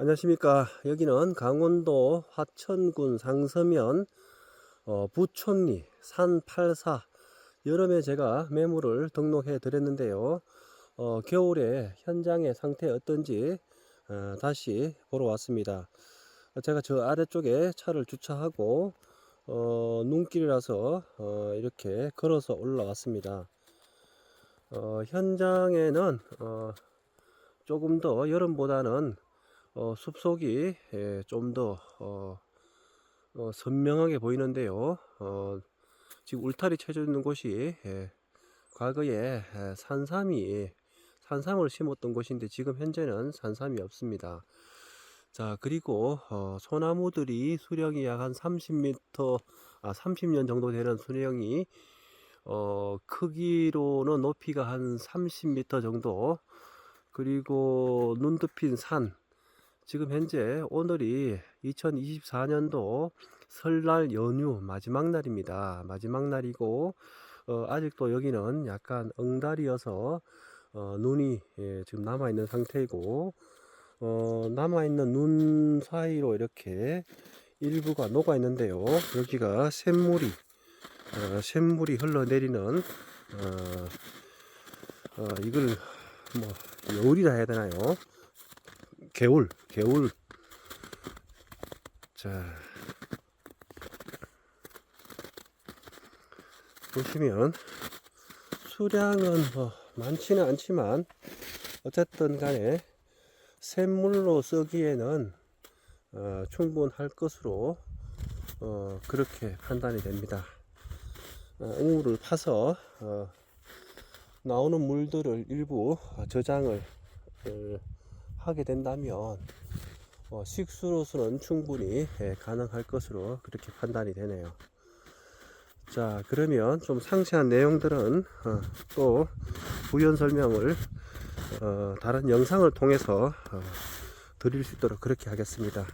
안녕하십니까. 여기는 강원도 화천군 상서면 어, 부촌리 산84 여름에 제가 매물을 등록해 드렸는데요. 어, 겨울에 현장의 상태 어떤지 어, 다시 보러 왔습니다. 제가 저 아래쪽에 차를 주차하고 어, 눈길이라서 어, 이렇게 걸어서 올라왔습니다. 어, 현장에는 어, 조금 더 여름보다는 어, 숲속이 예, 좀더 어, 어, 선명하게 보이는데요. 어, 지금 울타리 쳐져 있는 곳이 예, 과거에 예, 산삼이 산삼을 심었던 곳인데 지금 현재는 산삼이 없습니다. 자 그리고 어, 소나무들이 수령이 약 한 30m, 아 30년 정도 되는 수령이 어, 크기로는 높이가 한 30m 정도 그리고 눈 덮인 산 지금 현재 오늘이 2024년도 설날 연휴 마지막 날입니다. 마지막 날이고 어, 아직도 여기는 약간 엉달이어서 어, 눈이 예, 지금 남아 있는 상태이고 어, 남아 있는 눈 사이로 이렇게 일부가 녹아 있는데요. 여기가 샘물이 어, 샘물이 흘러내리는 어, 어, 이걸 뭐 겨울이라 해야 되나요? 개울, 개울. 자, 보시면 수량은 뭐 많지는 않지만 어쨌든 간에 샘물로 쓰기에는 어, 충분할 것으로 어, 그렇게 판단이 됩니다. 어, 우물을 파서 어, 나오는 물들을 일부 저장을 어, 하게 된다면 어, 식수로서는 충분히 예, 가능할 것으로 그렇게 판단이 되네요. 자 그러면 좀 상세한 내용들은 어, 또 부연 설명을 어, 다른 영상을 통해서 어, 드릴 수 있도록 그렇게 하겠습니다.